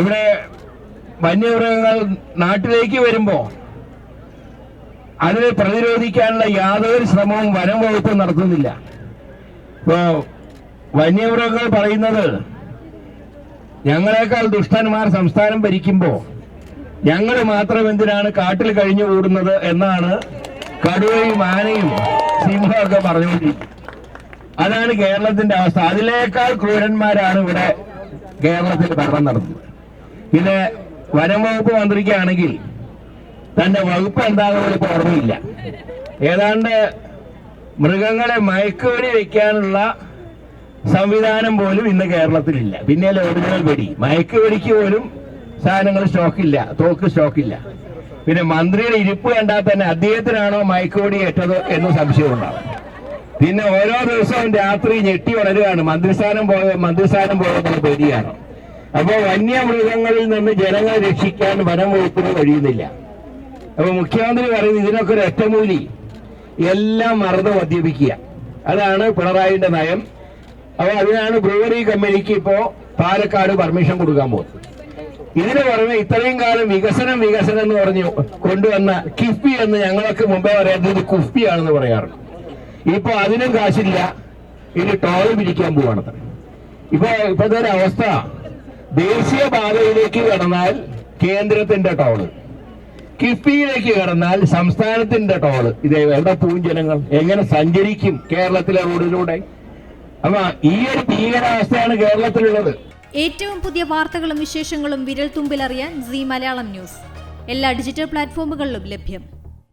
ഇവിടെ വന്യമൃഗങ്ങൾ നാട്ടിലേക്ക് വരുമ്പോ അതിനെ പ്രതിരോധിക്കാനുള്ള യാതൊരു ശ്രമവും വനം വകുപ്പ് നടത്തുന്നില്ല. ഇപ്പോ വന്യമൃഗങ്ങൾ പറയുന്നത് ഞങ്ങളെക്കാൾ ദുഷ്ടന്മാർ സംസ്ഥാനം ഭരിക്കുമ്പോ ഞങ്ങൾ മാത്രം എന്തിനാണ് കാട്ടിൽ കഴിഞ്ഞു കൂടുന്നത് എന്നാണ് കടുവയും ആനയും സിംഹമൊക്കെ പറഞ്ഞുകൊണ്ടിരിക്കുന്നത്. അതാണ് കേരളത്തിന്റെ അവസ്ഥ. അതിനേക്കാൾ ക്രൂരന്മാരാണ് ഇവിടെ കേരളത്തിൽ ഭരണം നടത്തുന്നത്. പിന്നെ വനം വകുപ്പ് മന്ത്രിക്കാണെങ്കിൽ തന്റെ വകുപ്പ് എന്താണെന്ന് ഇപ്പോൾ ഓർമ്മയില്ല. ഏതാണ്ട് മൃഗങ്ങളെ മയക്കുവെടി വെക്കാനുള്ള സംവിധാനം പോലും ഇന്ന് കേരളത്തിലില്ല. പിന്നെ ഒറിജിനൽ വെടി. മയക്കുവെടിക്ക് പോലും സാധനങ്ങൾ സ്റ്റോക്കില്ല. തോക്ക് സ്റ്റോക്കില്ല. പിന്നെ മന്ത്രിയുടെ ഇരിപ്പ് കണ്ടാൽ തന്നെ അദ്ദേഹത്തിനാണോ മയക്കുവെടി ഏറ്റത് എന്ന് സംശയമുണ്ടാവും പിന്നെ ഓരോ ദിവസവും രാത്രി ഞെട്ടി വളരുകയാണ് മന്ത്രിസ്ഥാനം പോയ മന്ത്രിസ്ഥാനം പോയതിന് പേടിയാണ്. അപ്പോൾ വന്യമൃഗങ്ങളിൽ നിന്ന് ജനങ്ങളെ രക്ഷിക്കാൻ വനം വകുപ്പിന് കഴിയുന്നില്ല. അപ്പൊ മുഖ്യമന്ത്രി പറയുന്നത് ഇതിനൊക്കെ ഒരു ഒറ്റമൂലി. എല്ലാം മറന്ന് മദ്യപിക്കുക. അതാണ് പിണറായിന്റെ നയം. അപ്പൊ അതിനാണ് ബ്രൂവറി കമ്പനിക്ക് ഇപ്പോ പാലക്കാട് പെർമിഷൻ കൊടുക്കാൻ പോകുന്നത്. ഇതിന് പുറമെ ഇത്രയും കാലം വികസനം വികസനം എന്ന് പറഞ്ഞു കൊണ്ടുവന്ന കിഫ്ബി എന്ന് ഞങ്ങളൊക്കെ മുമ്പേ പറയാറുണ്ട്. ഇത് കുഫ്ബിയാണെന്ന് പറയാറുണ്ട്. ഇപ്പൊ അതിനും കാശില്ല. ഇനി ടോൾ പിരിക്കാൻ പോവാണത് ഇപ്പൊ ഇപ്പോഴത്തെ ഒരു ദേശീയ പാതയിലേക്ക് കടന്നാൽ കേന്ദ്രത്തിന്റെ ടോൾ കിഫ്ബിയിലേക്ക് കടന്നാൽ സംസ്ഥാനത്തിന്റെ ടോൾ ഇത് എവിടെ പോവും ജനങ്ങൾ? എങ്ങനെ സഞ്ചരിക്കും കേരളത്തിലെ റോഡിലൂടെ? അപ്പൊ ഈ ഒരു ഭീകരാവസ്ഥയാണ് കേരളത്തിലുള്ളത്. ഏറ്റവും പുതിയ വാർത്തകളും വിശേഷങ്ങളും വിരൽ തുമ്പിലറിയാൻ സി മലയാളം ന്യൂസ്. എല്ലാ ഡിജിറ്റൽ പ്ലാറ്റ്ഫോമുകളിലും ലഭ്യം.